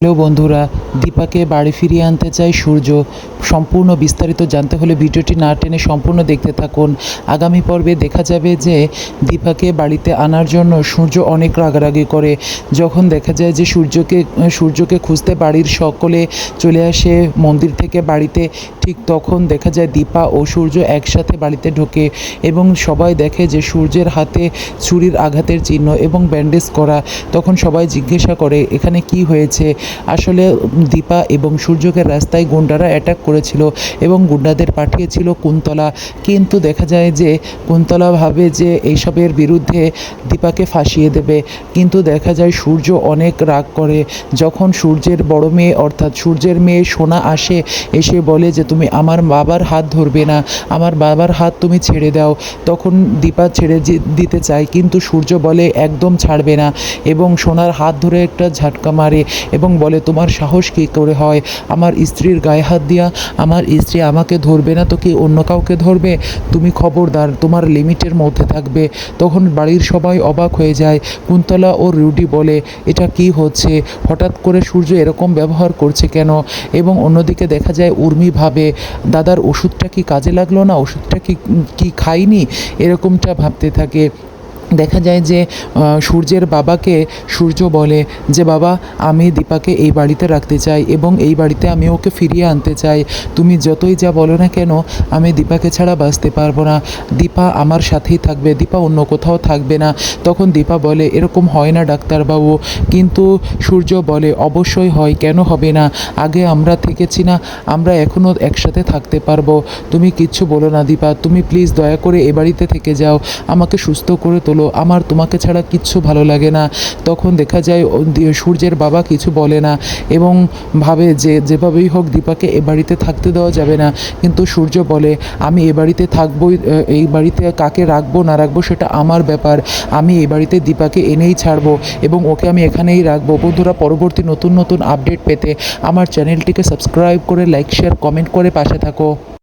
Hello বন্ধুরা, দীপাকে বাড়ি ফিরিয়ে আনতে চাই সূর্য। সম্পূর্ণ বিস্তারিত জানতে হলে ভিডিওটি না টেনে সম্পূর্ণ দেখতে থাকুন। আগামী পর্বে দেখা যাবে যে দীপাকে বাড়িতে আনার জন্য সূর্য অনেক রাগারাগি করে। যখন দেখা যায় যে সূর্যকে সূর্যকে খুঁজতে বাড়ির সকলে চলে আসে মন্দির থেকে বাড়িতে, ঠিক তখন দেখা যায় দীপা ও সূর্য একসাথে বাড়িতে ঢোকে এবং সবাই দেখে যে সূর্যের হাতে ছুরির আঘাতের চিহ্ন এবং ব্যান্ডেজ করা। তখন সবাই জিজ্ঞাসা করে, এখানে কি হয়েছে? আসলে দীপা এবং সূর্যকে রাস্তায় গুন্ডারা অ্যাটাক করেছিল এবং গুন্ডাদের পাঠিয়েছিল কুন্তলা। কিন্তু দেখা যায় যে কুন্তলা ভাবে যে এইসবের বিরুদ্ধে দীপাকে ফাঁসিয়ে দেবে। কিন্তু দেখা যায় সূর্য অনেক রাগ করে। যখন সূর্যের বড় মেয়ে অর্থাৎ সূর্যের মেয়ে সোনা আসে, এসে বলে যে, তুমি আমার বাবার হাত ধরবে না। আমার বাবার হাত তুমি ছেড়ে দাও। তখন দীপা ছেড়ে দিতে চায়, কিন্তু সূর্য বলে, একদম ছাড়বে না। এবং সোনার হাত ধরে একটা ঝাটকা মারে এবং বলে, তোমার সাহস কী করে হয়? আমার স্ত্রীর গায়ে হাত দিয়া আমার স্ত্রী আমাকে ধরবে না তো কি অন্য কাউকে ধরবে? তুমি খবরদার, তোমার লিমিটের মধ্যে থাকবে। তখন বাড়ির সবাই অবাক হয়ে যায়। কুন্তলা ও রুডি বলে, এটা কি হচ্ছে? হঠাৎ করে সূর্য এরকম ব্যবহার করছে কেন? এবং অন্যদিকে দেখা যায়, উর্মি ভাবে, দাদার ওষুধটা কি কাজে লাগল না? ওষুধটা কি কি খাইনি? এরকমটা ভাবতে থাকে। দেখা যায় যে সূর্যের বাবাকে সূর্য বলে যে, বাবা, আমি দীপাকে এই বাড়িতে রাখতে চাই এবং এই বাড়িতে আমি ওকে ফিরিয়ে আনতে চাই। তুমি যতই যা বলো না কেন, আমি দীপাকে ছাড়া বাঁচতে পারব না। দীপা আমার সাথেই থাকবে, দীপা অন্য কোথাও থাকবে না। তখন দীপা বলে, এরকম হয় না, ডাক্তারবাবু। কিন্তু সূর্য বলে, অবশ্যই হয়, কেন হবে না? আগে আমরা থেকেছি না, আমরা এখনও একসাথে থাকতে পারব। তুমি কিচ্ছু বলো না দীপা, তুমি প্লিজ দয়া করে এ বাড়িতে থেকে যাও। আমাকে সুস্থ করে তোলো। আমার তোমাকে ছাড়া কিচ্ছু ভালো লাগে না। তখন দেখা যায় সূর্যের বাবা কিছু বলে না এবং ভাবে যে, যেভাবেই হোক দীপাকে এ বাড়িতে থাকতে দেওয়া যাবে না। কিন্তু সূর্য বলে, আমি এ বাড়িতে থাকবোই এই বাড়িতে কাকে রাখব, না রাখব সেটা আমার ব্যাপার। আমি এই বাড়িতে দীপাকে এনেই ছাড়বো এবং ওকে আমি এখানেই রাখব। বন্ধুরা, পরবর্তী নতুন নতুন আপডেট পেতে আমার চ্যানেলটিকে সাবস্ক্রাইব করে, লাইক, শেয়ার, কমেন্ট করে পাশে থাকো।